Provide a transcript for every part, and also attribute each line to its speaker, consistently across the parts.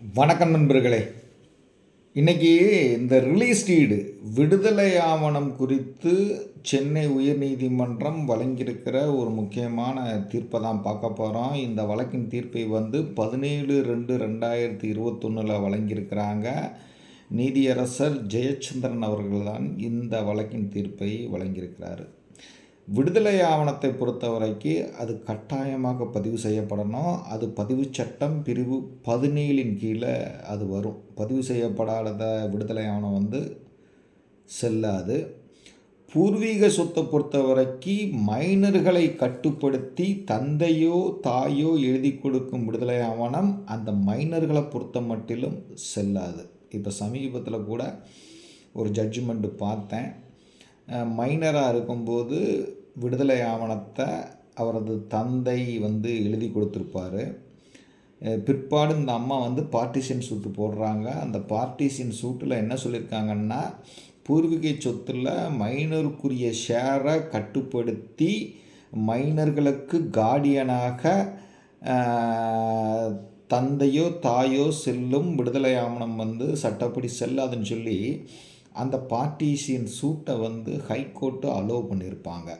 Speaker 1: வணக்கம் நண்பர்களே. இன்னைக்கு இந்த ரிலீஸ் டீடு விடுதலை ஆவணம் குறித்து சென்னை உயர்நீதிமன்றம் வழங்கியிருக்கிற ஒரு முக்கியமான தீர்ப்பை தான் பார்க்க போகிறோம் இந்த வழக்கின் தீர்ப்பை வந்து பதினேழு ரெண்டு ரெண்டாயிரத்தி இருபத்தொன்னில் வழங்கியிருக்கிறாங்க. நீதியரசர் ஜெயச்சந்திரன் அவர்கள் தான் இந்த வழக்கின் தீர்ப்பை வழங்கியிருக்கிறார். விடுதலை ஆவணத்தை பொறுத்தவரைக்கு அது கட்டாயமாக பதிவு செய்யப்படணும். அது பதிவு சட்டம் பிரிவு பதினேழின் கீழே அது வரும். பதிவு செய்யப்படாத விடுதலை ஆவணம் வந்து செல்லாது. பூர்வீக சொத்தை பொறுத்தவரைக்கு மைனர்களை கட்டுப்படுத்தி தந்தையோ தாயோ எழுதி கொடுக்கும் விடுதலை ஆவணம் அந்த மைனர்களை பொறுத்த மட்டிலும் செல்லாது. இப்போ சமீபத்தில் கூட ஒரு ஜட்ஜ்மெண்ட்டு பார்த்தேன். மைனராக இருக்கும்போது விடுதலை ஆவணத்தை அவரது தந்தை வந்து எழுதி கொடுத்துருப்பாரு. பிற்பாடு இந்த அம்மா வந்து பார்ட்டிஷன் சூட்டு போடுறாங்க. அந்த பார்ட்டிஷன் சூட்டில் என்ன சொல்லியிருக்காங்கன்னா பூர்வீக சொத்தில் மைனருக்குரிய ஷேரை கட்டுப்படுத்தி மைனர்களுக்கு கார்டியனாக தந்தையோ தாயோ செல்லும் விடுதலை ஆவணம் வந்து சட்டப்படி செல்லாதுன்னு சொல்லி அந்த பார்ட்டிஷியன் சூட்டை வந்து ஹைகோர்ட்டு அலோவ் பண்ணியிருப்பாங்க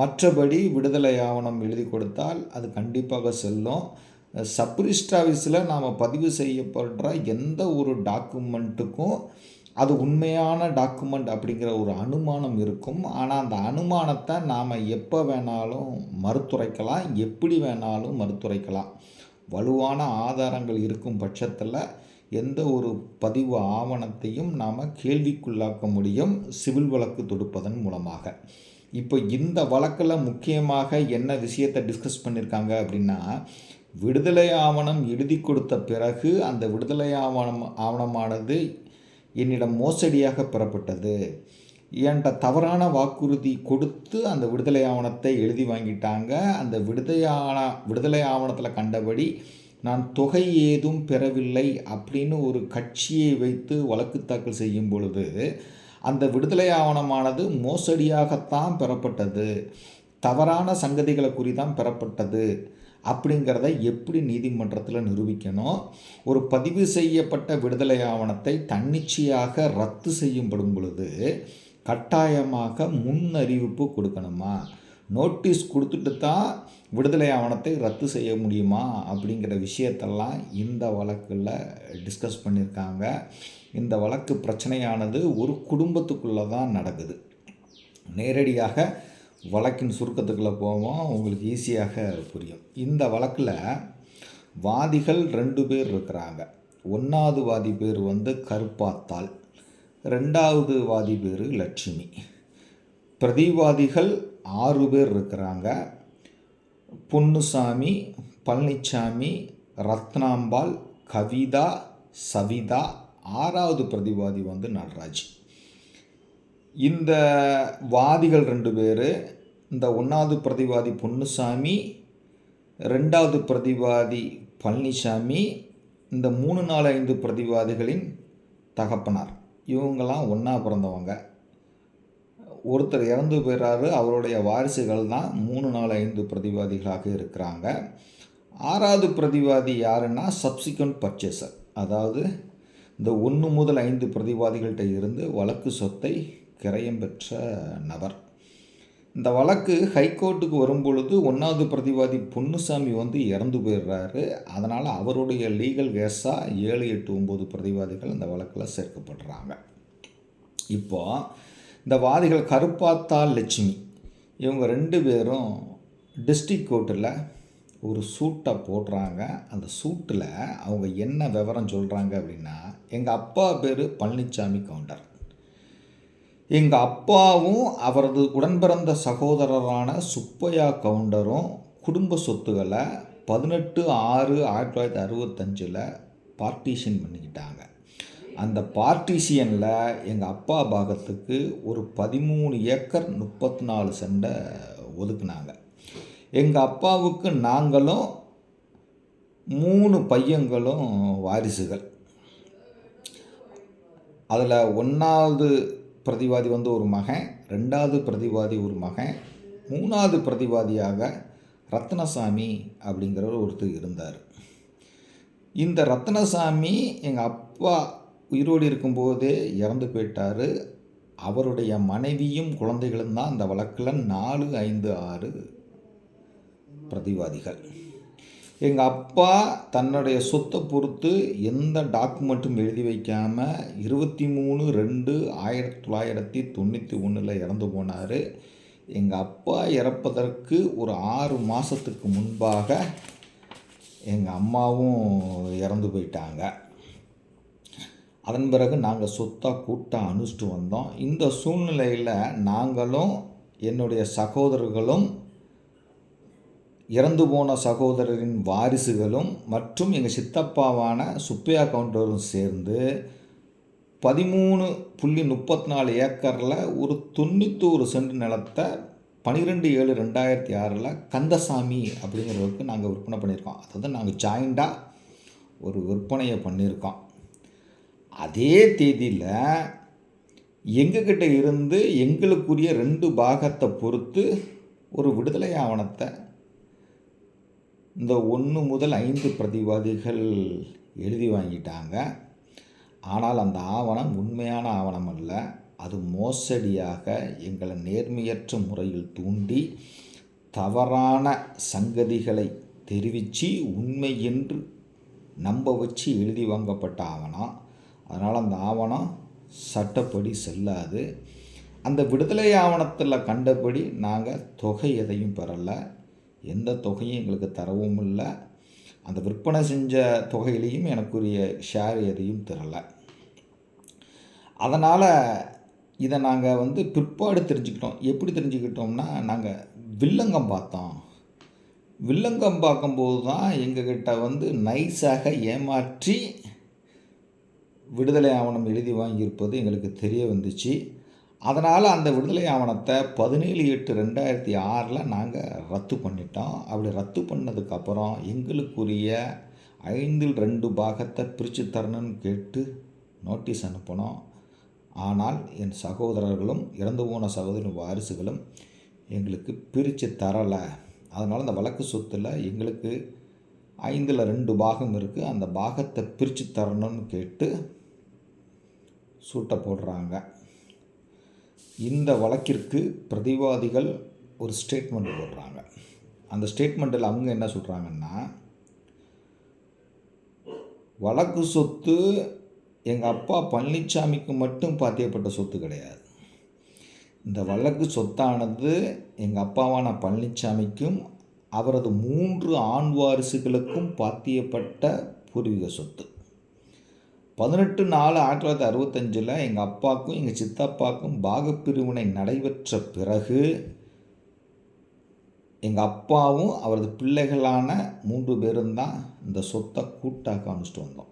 Speaker 1: மற்றபடி விடுதலை ஆவணம் எழுதி கொடுத்தால் அது கண்டிப்பாக செல்லும். சப்ரிஸ்ட் ஆஃபீஸில் நாம் பதிவு செய்யப்படுற எந்த ஒரு டாக்குமெண்ட்டுக்கும் அது உண்மையான டாக்குமெண்ட் அப்படிங்கிற ஒரு அனுமானம் இருக்கும். ஆனால் அந்த அனுமானத்தை நாம் எப்போ வேணாலும் மறுத்துரைக்கலாம் எப்படி வேணாலும் மறுத்துரைக்கலாம். வலுவான ஆதாரங்கள் இருக்கும் பட்சத்தில் எந்த ஒரு பதிவு ஆவணத்தையும் நாம் கேள்விக்குள்ளாக்க முடியும் சிவில் வழக்கு தொடுப்பதன் மூலமாக. இப்போ இந்த வழக்கில் முக்கியமாக என்ன விஷயத்தை டிஸ்கஸ் பண்ணியிருக்காங்க அப்படின்னா விடுதலை ஆவணம் எழுதி கொடுத்த பிறகு அந்த விடுதலை ஆவணம் ஆவணமானது என்னிடம் மோசடியாக பெறப்பட்டது. என்கிட்ட தவறான வாக்குறுதி கொடுத்து அந்த விடுதலை ஆவணத்தை எழுதி வாங்கிட்டாங்க. அந்த விடுதலை விடுதலையான விடுதலை ஆவணத்தில் கண்டபடி நான் தொகை ஏதும் பெறவில்லை அப்படின்னு ஒரு கட்சியை வைத்து வழக்கு தாக்கல் செய்யும் பொழுது அந்த விடுதலை ஆவணமானது மோசடியாகத்தான் பெறப்பட்டது. தவறான சங்கதிகளை குறிதான் பெறப்பட்டது அப்படிங்கிறத எப்படி நீதிமன்றத்தில் நிரூபிக்கணும்? ஒரு பதிவு செய்யப்பட்ட விடுதலை ஆவணத்தை தன்னிச்சையாக ரத்து செய்யப்படும் பொழுது கட்டாயமாக முன்னறிவிப்பு கொடுக்கணுமா? நோட்டீஸ் கொடுத்துட்டு தான் விடுதலை ஆவணத்தை ரத்து செய்ய முடியுமா அப்படிங்கிற விஷயத்தெல்லாம் இந்த வழக்கில் டிஸ்கஸ் பண்ணியிருக்காங்க. இந்த வழக்கு பிரச்சனையானது ஒரு குடும்பத்துக்குள்ளே தான் நடக்குது. நேரடியாக வழக்கின் சுருக்கத்துக்குள்ளே போவோம் உங்களுக்கு ஈஸியாக புரியும். இந்த வழக்கில் வாதிகள் ரெண்டு பேர் இருக்கிறாங்க. ஒன்றாவது வாதி பேர் வந்து கருப்பாத்தாள் ரெண்டாவது வாதி பேர் லட்சுமி. பிரதிவாதிகள் ஆறு பேர் இருக்கிறாங்க. பொன்னுசாமி பழனிசாமி ரத்னாம்பாள் கவிதா சவிதா ஆறாவது பிரதிவாதி வந்து நடராஜ். இந்த வாதிகள் ரெண்டு பேர் இந்த ஒன்றாவது பிரதிவாதி பொன்னுசாமி ரெண்டாவது பிரதிவாதி பழனிசாமி இந்த மூணு நாலு ஐந்து பிரதிவாதிகளின் தகப்பனார். இவங்கெல்லாம் ஒன்றா பிறந்தவங்க. ஒருத்தர் இறந்து போயிடுறாரு அவருடைய வாரிசுகள் தான் மூணு நாலு ஐந்து பிரதிவாதிகளாக இருக்கிறாங்க. ஆறாவது பிரதிவாதி யாருன்னா சப்சிக்வன்ட் பர்ச்சேசர் அதாவது இந்த ஒன்று முதல் ஐந்து பிரதிவாதிகள்கிட்ட இருந்து வழக்கு சொத்தை கிரயம் பெற்ற நபர். இந்த வழக்கு ஹைகோர்ட்டுக்கு வரும்பொழுது ஒன்றாவது பிரதிவாதி பொன்னுசாமி வந்து இறந்து போயிடுறாரு அதனால் அவருடைய லீகல் கேஸாக ஏழு எட்டு ஒம்பது பிரதிவாதிகள் இந்த வழக்கில் சேர்க்கப்படுறாங்க. இப்போது இந்த வாதிகள் கருப்பாத்தாள் லட்சுமி. இவங்க ரெண்டு பேரும் டிஸ்ட்ரிக் கோர்ட்டில் ஒரு சூட்டை போடுறாங்க. அந்த சூட்டில் அவங்க என்ன விவரம் சொல்கிறாங்க அப்படின்னா எங்கள் அப்பா பேர் பழனிசாமி கவுண்டர். எங்கள் அப்பாவும் அவரது உடன்பிறந்த சகோதரரான சுப்பையா கவுண்டரும் குடும்ப சொத்துக்களை பதினெட்டு ஆறு ஆயிரத்தி தொள்ளாயிரத்தி அறுபத்தஞ்சில் பார்ட்டிஷன் பண்ணிக்கிட்டாங்க. அந்த பார்ட்டிஷியனில் எங்கள் அப்பா பாகத்துக்கு ஒரு பதிமூணு ஏக்கர் முப்பத்தி நாலு செண்டை ஒதுக்குனாங்க. எங்கள் அப்பாவுக்கு நாங்களும் மூணு பையங்களும் வாரிசுகள். அதில் ஒன்றாவது பிரதிவாதி வந்து ஒரு மகன் ரெண்டாவது பிரதிவாதி ஒரு மகன் மூணாவது பிரதிவாதியாக ரத்னசாமி அப்படிங்கிறவர் ஒருத்தர் இருந்தார். இந்த ரத்னசாமி எங்கள் அப்பா உயிரோடு இருக்கும்போதே இறந்து போயிட்டார். அவருடைய மனைவியும் குழந்தைகளும் தான் அந்த வழக்கில் நாலு ஐந்து ஆறு பிரதிவாதிகள். எங்கள் அப்பா தன்னுடைய சொத்தை பொறுத்து எந்த டாக்குமெண்ட்டும் எழுதி வைக்காமல் இருபத்தி மூணு ரெண்டு ஆயிரத்தி தொள்ளாயிரத்தி தொண்ணூற்றி ஒன்றில் இறந்து போனார். எங்கள் அப்பா இறப்பதற்கு ஒரு ஆறு மாதத்துக்கு முன்பாக எங்கள் அம்மாவும் இறந்து போயிட்டாங்க. அதன் பிறகு நாங்கள் சொத்தாக கூட்டாக அனுஷ்டு வந்தோம். இந்த சூழ்நிலையில் நாங்களும் என்னுடைய சகோதரர்களும் இறந்து போன சகோதரரின் வாரிசுகளும் மற்றும் எங்கள் சித்தப்பாவான சுப்பையா கவுண்டரும் சேர்ந்து பதிமூணு புள்ளி முப்பத்தி நாலு ஏக்கரில் ஒரு தொண்ணூத்தோரு சென்ட் நிலத்தை பன்னிரெண்டு ஏழு ரெண்டாயிரத்தி ஆறில் கந்தசாமி அப்படிங்கிறவருக்கு நாங்கள் விற்பனை பண்ணியிருக்கோம். அதாவது நாங்கள் ஜாயிண்டாக ஒரு விற்பனையை பண்ணியிருக்கோம். அதே தேதியில் எங்ககிட்ட இருந்து எங்களுக்குரிய ரெண்டு பாகத்தை பொறுத்து ஒரு விடுதலை ஆவணத்தை இந்த ஒன்று முதல் ஐந்து பிரதிவாதிகள் எழுதி வாங்கிட்டாங்க. ஆனால் அந்த ஆவணம் உண்மையான ஆவணம் அல்ல. அது மோசடியாக எங்களை நேர்மையற்ற முறையில் தூண்டி தவறான சங்கதிகளை தெரிவித்து உண்மை என்று நம்ப வச்சு எழுதி வாங்கப்பட்ட ஆவணம். அதனால் அந்த ஆவணம் சட்டப்படி செல்லாது. அந்த விடுதலை ஆவணத்தில் கண்டபடி நாங்கள் தொகை எதையும் பெறலை. எந்த தொகையும் எங்களுக்கு தரவும் இல்லை. அந்த விற்பனை செஞ்ச தொகையிலையும் எனக்குரிய ஷேர் எதையும் தரலை. அதனால் இதை நாங்கள் வந்து பிற்பாடு தெரிஞ்சுக்கிட்டோம். எப்படி தெரிஞ்சுக்கிட்டோம்னா நாங்கள் வில்லங்கம் பார்த்தோம். வில்லங்கம் பார்க்கும்போது தான் எங்ககிட்ட வந்து நைஸாக ஏமாற்றி விடுதலை ஆவணம் எழுதி வாங்கியிருப்பது எங்களுக்கு தெரிய வந்துச்சு. அதனால் அந்த விடுதலை ஆவணத்தை பதினேழு எட்டு ரெண்டாயிரத்தி ஆறில் நாங்கள் ரத்து பண்ணிட்டோம். அப்படி ரத்து பண்ணதுக்கப்புறம் எங்களுக்குரிய ஐந்தில் ரெண்டு பாகத்தை பிரித்து தரணும்னு கேட்டு நோட்டீஸ் அனுப்பினோம். ஆனால் என் சகோதரர்களும் இறந்து போன சகோதரி வாரிசுகளும் எங்களுக்கு பிரித்து தரலை. அதனால் அந்த வழக்கு சொத்தில் எங்களுக்கு ஐந்தில் ரெண்டு பாகம் இருக்குது அந்த பாகத்தை பிரித்து தரணும்னு கேட்டு சூட்டை போடுறாங்க இந்த வழக்கிற்கு பிரதிவாதிகள் ஒரு ஸ்டேட்மெண்ட் போடுறாங்க. அந்த ஸ்டேட்மெண்ட்டில் அவங்க என்ன சொல்கிறாங்கன்னா வழக்கு சொத்து எங்கள் அப்பா பழனிசாமிக்கு மட்டும் பாத்தியப்பட்ட சொத்து கிடையாது. இந்த வழக்கு சொத்தானது எங்கள் அப்பாவான பழனிசாமிக்கும் அவரது மூன்று ஆண் வாரிசுகளுக்கும் பாத்தியப்பட்ட பூர்வீக சொத்து. பதினெட்டு நாலு ஆயிரத்தி தொள்ளாயிரத்தி அறுபத்தஞ்சில் எங்கள் அப்பாவுக்கும் எங்கள் சித்தப்பாவுக்கும் பாகப்பிரிவினை நடைபெற்ற பிறகு எங்கள் அப்பாவும் அவரது பிள்ளைகளான மூன்று பேரும் தான் இந்த சொத்தை கூட்டாக காமிச்சிட்டு வந்தோம்.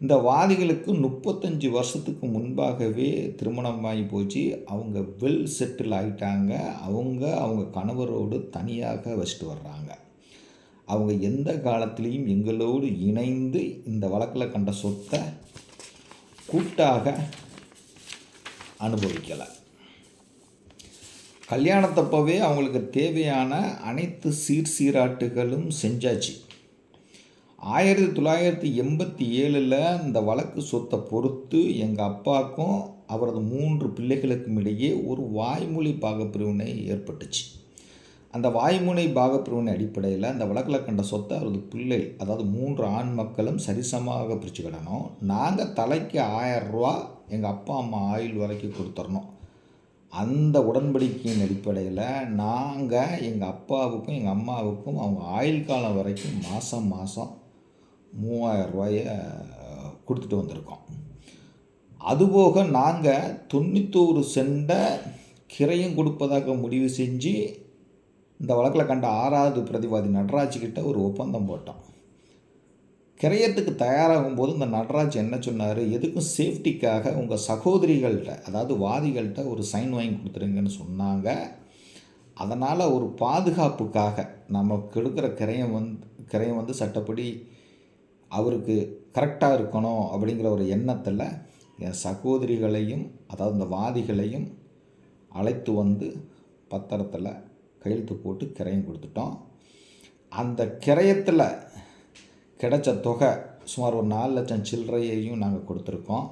Speaker 1: இந்த வாதிகளுக்கு முப்பத்தஞ்சு வருஷத்துக்கு முன்பாகவே திருமணம் வாங்கி போச்சு. அவங்க வெல் செட்டில் ஆகிட்டாங்க அவங்க அவங்க கணவரோடு தனியாக வச்சுட்டு வர்றாங்க. அவங்க எந்த காலத்துலேயும் எங்களோடு இணைந்து இந்த வழக்கில் கண்ட சொத்தை கூட்டாக அனுபவிக்கலை. கல்யாணத்தப்பவே அவங்களுக்கு தேவையான அனைத்து சீர் சீராட்டுகளும் செஞ்சாச்சு. ஆயிரத்தி தொள்ளாயிரத்தி எண்பத்தி ஏழில் இந்த வழக்கு சொத்தை பொறுத்து எங்கள் அப்பாவுக்கும் அவரது மூன்று பிள்ளைகளுக்கும் இடையே ஒரு வாய்மொழி பாகப்பிரிவினை ஏற்பட்டுச்சு. அந்த வாய்முனை பாகப்பிரிவினை அடிப்படையில் அந்த வழக்கில் கண்ட சொத்தை அவரது பிள்ளை அதாவது மூன்று ஆண் மக்களும் சரிசமாக பிரிச்சுக்கிடணும் நாங்கள் தலைக்கு ஆயரூவா எங்கள் அப்பா அம்மா ஆயுள் வரைக்கும் கொடுத்துடணும் அந்த உடன்படிக்கையின் அடிப்படையில் நாங்கள் எங்கள் அப்பாவுக்கும் எங்கள் அம்மாவுக்கும் அவங்க ஆயுள் காலம் வரைக்கும் மாதம் மாதம் மூவாயிரம் ரூபாயை கொடுத்துட்டு வந்திருக்கோம். அதுபோக நாங்கள் தொண்ணூத்தோரு செண்டை கிரையும் கொடுப்பதாக முடிவு செஞ்சு இந்த வழக்கில் கண்ட ஆறாவது பிரதிவாதி நடராஜ்கிட்ட ஒரு ஒப்பந்தம் போட்டோம் கிரையத்துக்கு தயாராகும் போது இந்த நடராஜ் என்ன சொன்னார்? எதுக்கும் சேஃப்டிக்காக உங்கள் சகோதரிகள்கிட்ட அதாவது வாதிகள்கிட்ட ஒரு சைன் வாங்கி கொடுத்துருங்கன்னு சொன்னாங்க. அதனால் ஒரு பாதுகாப்புக்காக நம்ம கெடுக்கிற கிரையம் வந்து கிரையம் வந்து சட்டப்படி அவருக்கு கரெக்டாக இருக்கணும் அப்படிங்கிற ஒரு எண்ணத்தில் என் சகோதரிகளையும் அதாவது இந்த வாதிகளையும் அழைத்து வந்து பத்திரத்தில் கையெழுத்து போட்டு கிரையம் கொடுத்துட்டோம். அந்த கிரயத்தில் கிடைச்ச தொகை சுமார் ஒரு நாலு லட்சம் சில்லறையையும் நாங்கள் கொடுத்துருக்கோம்.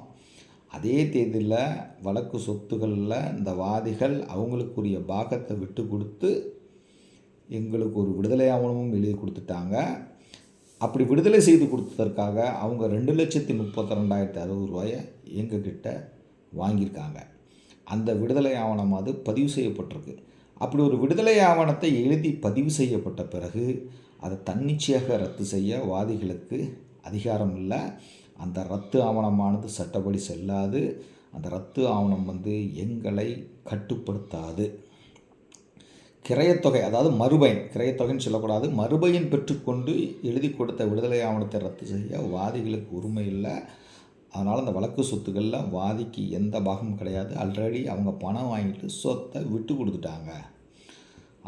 Speaker 1: அதே தேதியில் வழக்கு சொத்துக்களில் இந்த வாதிகள் அவங்களுக்குரிய பாகத்தை விட்டு கொடுத்து எங்களுக்கு ஒரு விடுதலை ஆவணமும் எழுதி கொடுத்துட்டாங்க. அப்படி விடுதலை செய்து கொடுத்ததற்காக அவங்க ரெண்டு லட்சத்தி முப்பத்தி ரெண்டாயிரத்தி அறுபது ரூபாயை எங்கக்கிட்ட வாங்கியிருக்காங்க. அந்த விடுதலை ஆவணம் அது பதிவு செய்யப்பட்டிருக்கு. அப்படி ஒரு விடுதலை ஆவணத்தை எழுதி பதிவு செய்யப்பட்ட பிறகு அதை தன்னிச்சையாக ரத்து செய்ய வாதிகளுக்கு அதிகாரம் இல்லை. அந்த ரத்து ஆவணமானது சட்டப்படி செல்லாது. அந்த ரத்து ஆவணம் வந்து எங்களை கட்டுப்படுத்தாது. கிரையத்தொகை அதாவது மறுபயன் கிரையத்தொகைன்னு சொல்லக்கூடாது. மறுபயன் பெற்றுக்கொண்டு எழுதி கொடுத்த விடுதலை ஆவணத்தை ரத்து செய்ய வாதிகளுக்கு உரிமை இல்லை. அதனால் அந்த வழக்கு சொத்துக்களில் வாதிக்கு எந்த பாகமும் கிடையாது. ஆல்ரெடி அவங்க பணம் வாங்கிட்டு சொத்தை விட்டு கொடுத்துட்டாங்க.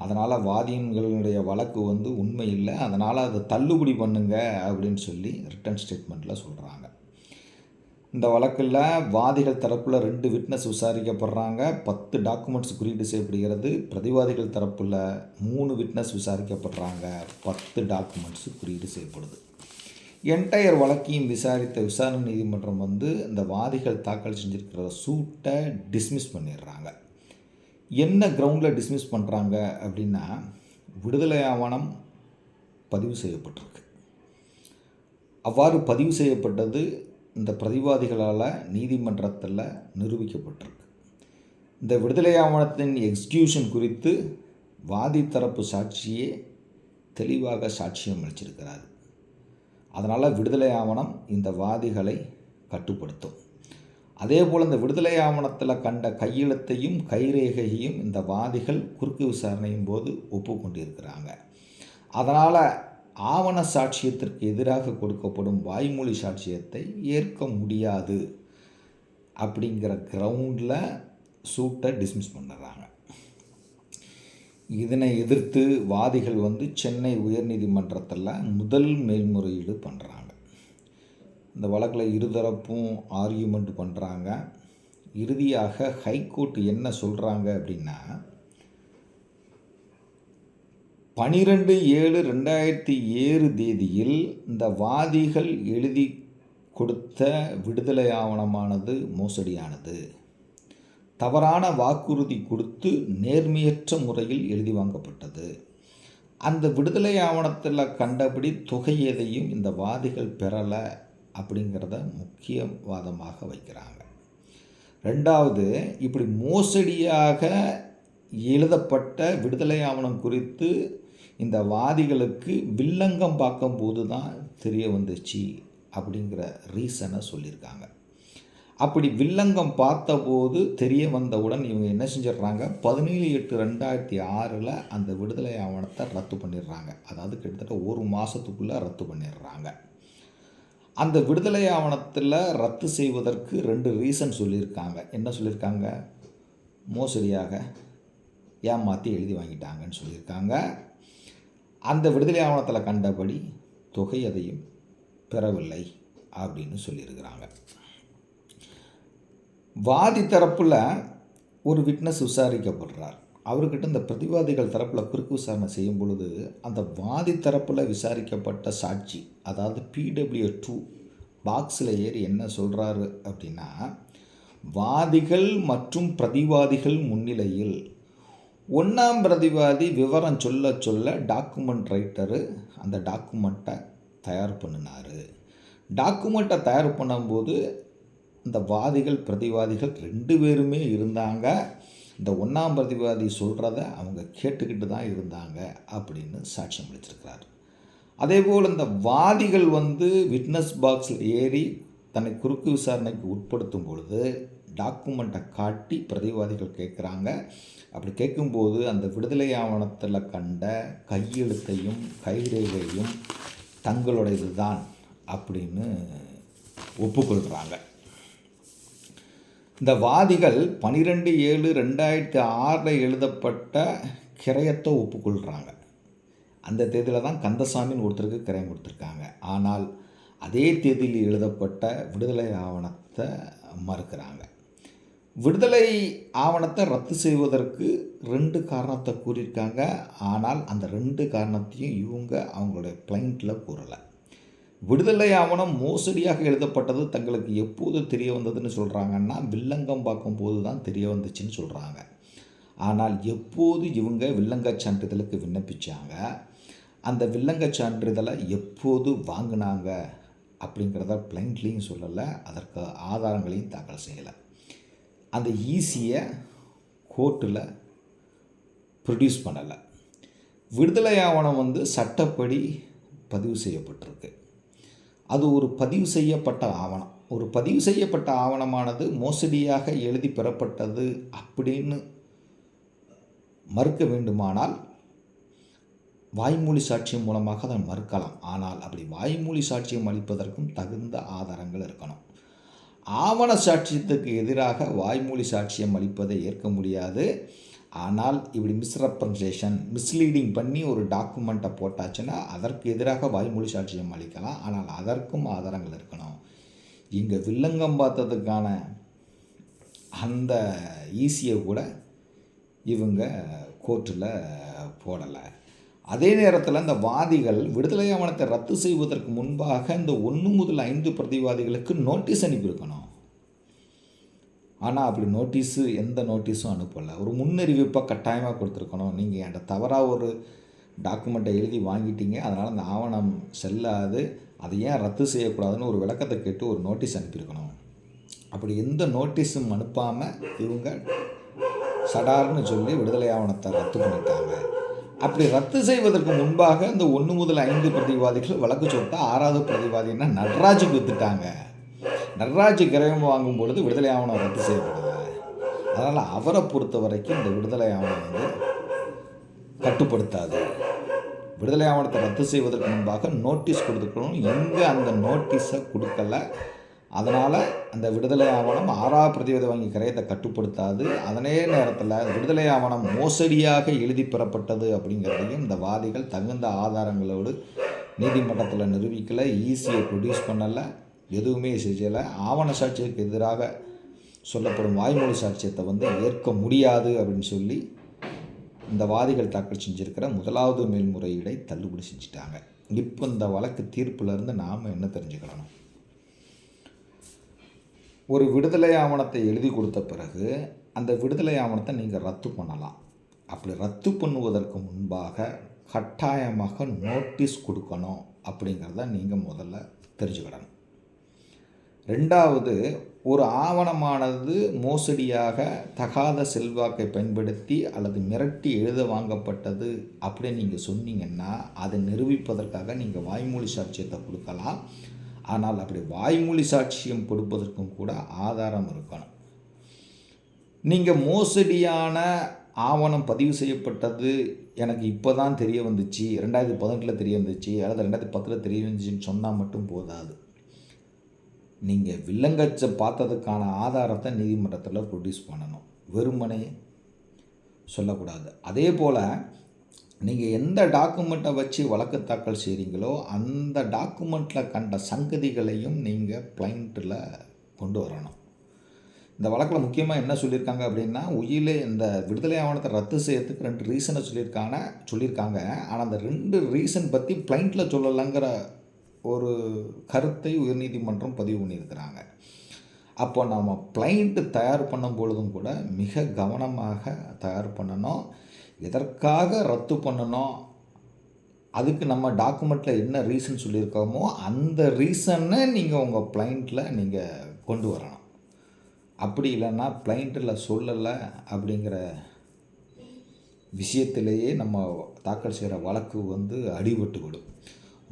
Speaker 1: அதனால் வாதியன்களுடைய வழக்கு வந்து உண்மை இல்லை. அதனால் அதை தள்ளுபடி பண்ணுங்க அப்படின்னு சொல்லி ரிட்டன் ஸ்டேட்மெண்ட்டில் சொல்கிறாங்க இந்த வழக்கில் வாதிகள் தரப்பில் ரெண்டு விட்னஸ் விசாரிக்கப்படுறாங்க. பத்து டாக்குமெண்ட்ஸ் குறியீடு செய்யப்படுகிறது. பிரதிவாதிகள் தரப்பில் மூணு விட்னஸ் விசாரிக்கப்படுறாங்க. பத்து டாக்குமெண்ட்ஸ் குறியீடு செய்யப்படுது. என்டையர் வழக்கையும் விசாரித்த விசாரணை நீதிமன்றம் வந்து இந்த வாதிகள் தாக்கல் செஞ்சுருக்கிற சூட்டை டிஸ்மிஸ் பண்ணிடுறாங்க. என்ன கிரவுண்டில் டிஸ்மிஸ் பண்ணுறாங்க அப்படின்னா விடுதலை ஆவணம் பதிவு செய்யப்பட்டிருக்கு. அவ்வாறு பதிவு செய்யப்பட்டது இந்த பிரதிவாதிகளால் நீதிமன்றத்தில் நிரூபிக்கப்பட்டிருக்கு. இந்த விடுதலை ஆவணத்தின் எக்ஸிக்யூஷன் குறித்து வாதி தரப்பு சாட்சியே தெளிவாக சாட்சியம் அளிச்சிருக்கிறார் அதனால் விடுதலை ஆவணம் இந்த வாதிகளை கட்டுப்படுத்தும். அதே போல் இந்த விடுதலை ஆவணத்தில் கண்ட கையெழுத்தையும் கைரேகையையும் இந்த வாதிகள் குறுக்கு விசாரணையின் போது ஒப்புக்கொண்டிருக்கிறாங்க. அதனால் ஆவண சாட்சியத்திற்கு எதிராக கொடுக்கப்படும் வாய்மொழி சாட்சியத்தை ஏற்க முடியாது அப்படிங்கிற கிரவுண்டில் சூட்டை டிஸ்மிஸ் பண்ணுறாங்க இதனை எதிர்த்து வாதிகள் வந்து சென்னை உயர்நீதிமன்றத்தில் முதல் மேல்முறையீடு பண்ணுறாங்க இந்த வழக்கில் இருதரப்பும் ஆர்கியூமெண்ட் பண்ணுறாங்க இறுதியாக ஹைகோர்ட் என்ன சொல்கிறாங்க அப்படின்னா பனிரெண்டு ஏழு ரெண்டாயிரத்தி ஏழு தேதியில் இந்த வாதிகள் எழுதி கொடுத்த விடுதலை ஆவணமானது மோசடியானது. தவறான வாக்குறுதி கொடுத்து நேர்மையற்ற முறையில் எழுதி வாங்கப்பட்டது. அந்த விடுதலை ஆவணத்தில் கண்டபடி தொகை எதையும் இந்த வாதிகள் பெறலை அப்படிங்கிறத முக்கிய வாதமாக வைக்கிறாங்க. ரெண்டாவது இப்படி மோசடியாக எழுதப்பட்ட விடுதலை ஆவணம் குறித்து இந்த வாதிகளுக்கு வில்லங்கம் பார்க்கும்போது தான் தெரிய வந்துச்சு அப்படிங்கிற ரீசனை சொல்லியிருக்காங்க. அப்படி வில்லங்கம் பார்த்தபோது தெரிய வந்தவுடன் இவங்க என்ன செஞ்சிடுறாங்க? பதினேழு எட்டு ரெண்டாயிரத்தி ஆறில் அந்த விடுதலை ஆவணத்தை ரத்து பண்ணிடுறாங்க. அதாவது கிட்டத்தட்ட ஒரு மாதத்துக்குள்ளே ரத்து பண்ணிடுறாங்க. அந்த விடுதலை ஆவணத்தில் ரத்து செய்வதற்கு ரெண்டு ரீசன் சொல்லியிருக்காங்க. என்ன சொல்லியிருக்காங்க? மோசடியாக ஏமாற்றி எழுதி வாங்கிட்டாங்கன்னு சொல்லியிருக்காங்க. அந்த விடுதலை ஆவணத்தில் கண்டபடி தொகை அதையும் பெறவில்லை அப்படின்னு சொல்லியிருக்கிறாங்க. வாதி தரப்பில் ஒரு விட்னஸ் விசாரிக்கப்படுறார். அவர்கிட்ட இந்த பிரதிவாதிகள் தரப்பில் குறுக்கு விசாரணை செய்யும் பொழுது அந்த வாதி தரப்பில் விசாரிக்கப்பட்ட சாட்சி அதாவது பிடபிள்யூ டூ பாக்ஸில் ஏறி என்ன சொல்கிறாரு அப்படின்னா வாதிகள் மற்றும் பிரதிவாதிகள் முன்னிலையில் ஒன்றாம் பிரதிவாதி விவரம் சொல்ல சொல்ல டாக்குமெண்ட் ரைட்டரு அந்த டாக்குமெண்ட்டை தயார் பண்ணினார். டாக்குமெண்ட்டை தயார் பண்ணும்போது இந்த வாதிகள் பிரதிவாதிகள் ரெண்டு பேருமே இருந்தாங்க. இந்த ஒன்றாம் பிரதிவாதி சொல்கிறத அவங்க கேட்டுக்கிட்டு தான் இருந்தாங்க அப்படின்னு சாட்சியம் அளிச்சிருக்கிறார் அதேபோல் இந்த வாதிகள் வந்து விட்னஸ் பாக்ஸில் ஏறி தன்னை குறுக்கு விசாரணைக்கு உட்படுத்தும் பொழுது டாக்குமெண்ட்டை காட்டி பிரதிவாதிகள் கேட்குறாங்க. அப்படி கேட்கும்போது அந்த விடுதலை ஆவணத்தில் கண்ட கையெழுத்தையும் கைரேகையும் தங்களுடையது தான் அப்படின்னு ஒப்புக்கொள்கிறாங்க இந்த வாதிகள் பனிரெண்டு ஏழு ரெண்டாயிரத்தி ஆறில் எழுதப்பட்ட கிரயத்தை ஒப்புக்கொள்கிறாங்க அந்த தேதியில் தான் கந்தசாமின்னு ஒருத்தருக்கு கிரயம் கொடுத்துருக்காங்க. ஆனால் அதே தேதியில் எழுதப்பட்ட விடுதலை ஆவணத்தை மறுக்கிறாங்க. விடுதலை ஆவணத்தை ரத்து செய்வதற்கு ரெண்டு காரணத்தை கூறியிருக்காங்க. ஆனால் அந்த ரெண்டு காரணத்தையும் இவங்க அவங்களுடைய கிளைண்ட்டில் கூறலை. விடுதலை ஆவணம் மோசடியாக எழுதப்பட்டது தங்களுக்கு எப்போது தெரிய வந்ததுன்னு சொல்கிறாங்கன்னா வில்லங்கம் பார்க்கும்போது தான் தெரிய வந்துச்சுன்னு சொல்கிறாங்க ஆனால் எப்போது இவங்க வில்லங்கச் சான்றிதழுக்கு விண்ணப்பிச்சாங்க? அந்த வில்லங்கச் சான்றிதழை எப்போது வாங்கினாங்க அப்படிங்கிறத பிளைண்ட்லியும் சொல்லலை அதற்கு ஆதாரங்களையும் தாக்கல் செய்யலை. அந்த ஈஸியை கோர்ட்டில் ப்ரொடியூஸ் பண்ணலை. விடுதலை ஆவணம் வந்து சட்டப்படி பதிவு செய்யப்பட்டிருக்கு. அது ஒரு பதிவு செய்யப்பட்ட ஆவணம். ஒரு பதிவு செய்யப்பட்ட ஆவணமானது மோசடியாக எழுதி பெறப்பட்டது அப்படின்னு மறுக்க வேண்டுமானால் வாய்மொழி சாட்சியம் மூலமாக அதை மறுக்கலாம். ஆனால் அப்படி வாய்மொழி சாட்சியம் அளிப்பதற்கும் தகுந்த ஆதாரங்கள் இருக்கணும். ஆவண சாட்சியத்துக்கு எதிராக வாய்மொழி சாட்சியம் அளிப்பதை ஏற்க முடியாது. ஆனால் இப்படி மிஸ்ரெப்ரசன்டேஷன் மிஸ்லீடிங் பண்ணி ஒரு டாக்குமெண்ட்டை போட்டாச்சுன்னா அதற்கு எதிராக வாய்மொழி சாட்சியம் அளிக்கலாம். ஆனால் அதற்கும் ஆதாரங்கள் இருக்கணும். இங்கே வில்லங்கம் பார்த்ததுக்கான அந்த ஈஸியை கூட இவங்க கோர்ட்டில் போடலை. அதே நேரத்தில் இந்த வாதிகள் விடுதலை ஆவணத்தை ரத்து செய்வதற்கு முன்பாக இந்த ஒன்று முதல் ஐந்து பிரதிவாதிகளுக்கு நோட்டீஸ் அனுப்பியிருக்கணும். ஆனால் அப்படி நோட்டீஸு எந்த நோட்டீஸும் அனுப்பலை. ஒரு முன்னறிவிப்பை கட்டாயமாக கொடுத்துருக்கணும். நீங்கள் என்கிட்ட தவறாக ஒரு டாக்குமெண்ட்டை எழுதி வாங்கிட்டீங்க. அதனால் அந்த ஆவணம் செல்லாது. அதை ஏன் ரத்து செய்யக்கூடாதுன்னு ஒரு விளக்கத்தை கேட்டு ஒரு நோட்டீஸ் அனுப்பியிருக்கணும். அப்படி எந்த நோட்டீஸும் அனுப்பாமல் இவங்க சடார்னு சொல்லி விடுதலை ஆவணத்தை ரத்து பண்ணிட்டாங்க. அப்படி ரத்து செய்வதற்கு முன்பாக இந்த ஒன்று முதல் ஐந்து பிரதிவாதிகள் வழக்கு சொல்லிட்டு ஆறாவது பிரதிவாதின்னா நடராஜுக்கு வித்துட்டாங்க. நடராஜ் கிரகம் வாங்கும் பொழுது விடுதலை ஆவணம் ரத்து செய்யப்படுது. அதனால் அவரை பொறுத்த வரைக்கும் இந்த விடுதலை ஆவணம் வந்து கட்டுப்படுத்தாது. விடுதலை ஆவணத்தை ரத்து செய்வதற்கு முன்பாக நோட்டீஸ் கொடுத்துக்கணும். எங்கே அந்த நோட்டீஸை கொடுக்கல. அதனால் அந்த விடுதலை ஆவணம் ஆறா பிரதிவாதி வங்கி கிரயத்தை கட்டுப்படுத்தாது. அதே நேரத்தில் விடுதலை ஆவணம் மோசடியாக எழுதி பெறப்பட்டது அப்படிங்கிறதையும் இந்த வாதிகள் தகுந்த ஆதாரங்களோடு நீதிமன்றத்தில் நிரூபிக்கலை ஈஸியை ப்ரொடியூஸ் பண்ணலை. எதுவுமே செய்யலை. ஆவண சாட்சியத்துக்கு எதிராக சொல்லப்படும் வாய்மொழி சாட்சியத்தை வந்து ஏற்க முடியாது அப்படின்னு சொல்லி இந்த வாதிகள் தாக்கல் செஞ்சுருக்கிற முதலாவது மேல்முறையீடை தள்ளுபடி செஞ்சுட்டாங்க. இப்போ இந்த வழக்கு தீர்ப்புலேருந்து நாம் என்ன தெரிஞ்சுக்கணும்? ஒரு விடுதலை ஆவணத்தை எழுதி கொடுத்த பிறகு அந்த விடுதலை ஆவணத்தை நீங்கள் ரத்து பண்ணலாம். அப்படி ரத்து பண்ணுவதற்கு முன்பாக கட்டாயமாக நோட்டீஸ் கொடுக்கணும் அப்படிங்கிறத நீங்கள் முதல்ல தெரிஞ்சுக்கிடணும் ரெண்டாவது ஒரு ஆவணமானது மோசடியாக தகாத செல்வாக்கை பயன்படுத்தி அல்லது மிரட்டி எழுத வாங்கப்பட்டது அப்படின்னு நீங்கள் சொன்னீங்கன்னா அதை நிரூபிப்பதற்காக நீங்கள் வாய்மொழி சாட்சியத்தை கொடுக்கலாம். ஆனால் அப்படி வாய்மொழி சாட்சியம் கொடுப்பதற்கும் கூட ஆதாரம் இருக்கணும். நீங்கள் மோசடியான ஆவணம் பதிவு செய்யப்பட்டது எனக்கு இப்போ தான் தெரிய வந்துச்சு ரெண்டாயிரத்தி பதினெட்டில் தெரிய வந்துச்சு அல்லது ரெண்டாயிரத்தி பத்தில் தெரிய வந்துச்சுன்னு சொன்னால் மட்டும் போதாது. நீங்கள் வில்லங்கச்சை பார்த்ததுக்கான ஆதாரத்தை நீதிமன்றத்தில் ப்ரொடியூஸ் பண்ணணும். வெறுமனே சொல்லக்கூடாது. அதே போல் நீங்கள் எந்த டாக்குமெண்ட்டை வச்சு வழக்கு தாக்கல் செய்கிறீங்களோ அந்த டாக்குமெண்ட்டில் கண்ட சங்கதிகளையும் நீங்கள் பிளைண்ட்டில் கொண்டு வரணும். இந்த வழக்கில் முக்கியமாக என்ன சொல்லியிருக்காங்க அப்படின்னா உயிலே இந்த விடுதலை ஆவணத்தை ரத்து செய்யறதுக்கு ரெண்டு ரீசனை சொல்லியிருக்காங்க சொல்லியிருக்காங்க ஆனால் அந்த ரெண்டு ரீசன் பற்றி பிளைண்ட்டில் சொல்லலைங்கிற ஒரு கருத்தை உயர்நீதிமன்றம் பதிவு பண்ணியிருக்கிறாங்க. அப்போ நம்ம பிளைண்ட்டு தயார் பண்ணும் பொழுதும் கூட மிக கவனமாக தயார் பண்ணணும். எதற்காக ரத்து பண்ணணும்? அதுக்கு நம்ம டாக்குமெண்ட்டில் என்ன ரீசன் சொல்லியிருக்கோமோ அந்த ரீசனை நீங்கள் உங்கள் பிளைண்ட்டில் நீங்கள் கொண்டு வரணும். அப்படி இல்லைன்னா பிளைண்ட்டில் சொல்லலை அப்படிங்கிற விஷயத்திலேயே நம்ம தாக்கல் செய்கிற வழக்கு வந்து அடிபட்டுவிடும்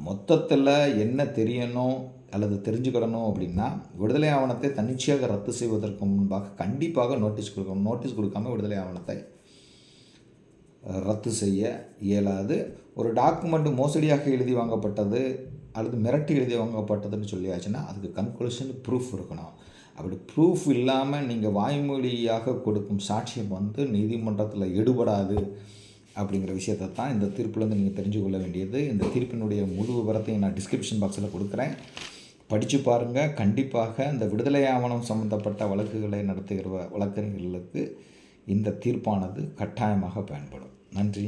Speaker 1: மொத்தத்தில் என்ன தெரியணும் அல்லது தெரிஞ்சுக்கிடணும் அப்படின்னா விடுதலை ஆவணத்தை தன்னிச்சையாக ரத்து செய்வதற்கு முன்பாக கண்டிப்பாக நோட்டீஸ் கொடுக்கணும். நோட்டீஸ் கொடுக்காம விடுதலை ஆவணத்தை ரத்து செய்ய இயலாது. ஒரு டாக்குமெண்ட் மோசடியாக எழுதி வாங்கப்பட்டது அல்லது மிரட்டி எழுதி வாங்கப்பட்டதுன்னு சொல்லியாச்சுன்னா அதுக்கு கன்க்ளூஷன் ப்ரூஃப் இருக்கணும். அப்படி ப்ரூஃப் இல்லாமல் நீங்கள் வாய்மொழியாக கொடுக்கும் சாட்சியம் வந்து நீதிமன்றத்தில் எடுபடாது. அப்படிங்கிற விஷயத்தை தான் இந்த தீர்ப்புலேருந்து நீங்கள் தெரிஞ்சு கொள்ள வேண்டியது. இந்த தீர்ப்பினுடைய முழு விவரத்தையும் நான் டிஸ்கிரிப்ஷன் பாக்ஸில் கொடுக்குறேன். படித்து பாருங்கள் கண்டிப்பாக இந்த விடுதலை ஆவணம் சம்மந்தப்பட்ட வழக்குகளை நடத்துகிற வழக்கறிஞர்களுக்கு இந்த தீர்ப்பானது கட்டாயமாக பயன்படும். நன்றி.